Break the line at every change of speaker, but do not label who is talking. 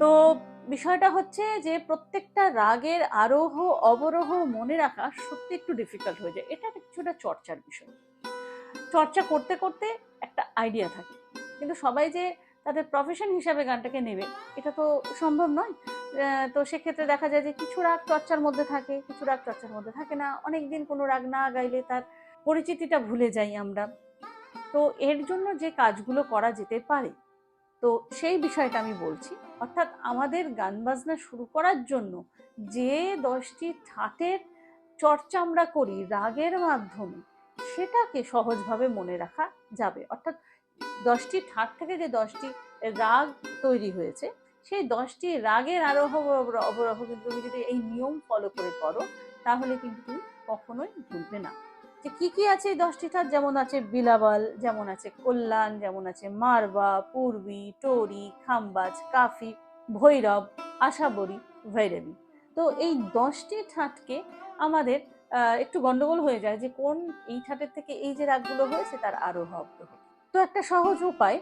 তো বিষয়টা হচ্ছে যে প্রত্যেকটা রাগের আরোহ, অবরোহ মনে রাখা সত্যি একটু ডিফিকাল্ট হয়ে যায়। এটা কিছুটা চর্চার বিষয়। চর্চা করতে করতে একটা আইডিয়া থাকে। কিন্তু সবাই যে তাদের প্রফেশন হিসাবে গানটাকে নেবে, এটা তো সম্ভব নয়। তো সেক্ষেত্রে দেখা যায় যে কিছু রাগ চর্চার মধ্যে থাকে, কিছু রাগ চর্চার মধ্যে থাকে না। অনেক দিন কোনো রাগ না গাইলে তার পরিচিতিটা ভুলে যাই আমরা। তো এর জন্য যে কাজগুলো করা যেতে পারে তো সেই বিষয়টা আমি বলছি। অর্থাৎ আমাদের গান বাজনা শুরু করার জন্য যে দশটি ঠাটের চর্চা আমরা করি রাগের মাধ্যমে, সেটাকে সহজভাবে মনে রাখা যাবে। অর্থাৎ দশটি ঠাট থেকে যে দশটি রাগ তৈরি হয়েছে, সেই দশটি রাগের আরোহ অবরোহ কিন্তু তুমি যদি এই নিয়ম ফলো করে করো, তাহলে কিন্তু কখনোই ভুলবে না। যে কি কি আছে এই দশটি ঠাট যেমন আছে বিলাবাল যেমন আছে কল্যাণ, যেমন আছে মারবা পূর্বী, টরি, খাম্বাজ, কাফি, ভৈরব, আশাবরী, ভৈরবী। তো এই দশটি ঠাটকে আমাদের একটু গন্ডগোল হয়ে যায় যে কোন এই ঠাটের থেকে এই যে রাগগুলো হয়েছে তার আরও অবরোহ তো একটা সহজ উপায়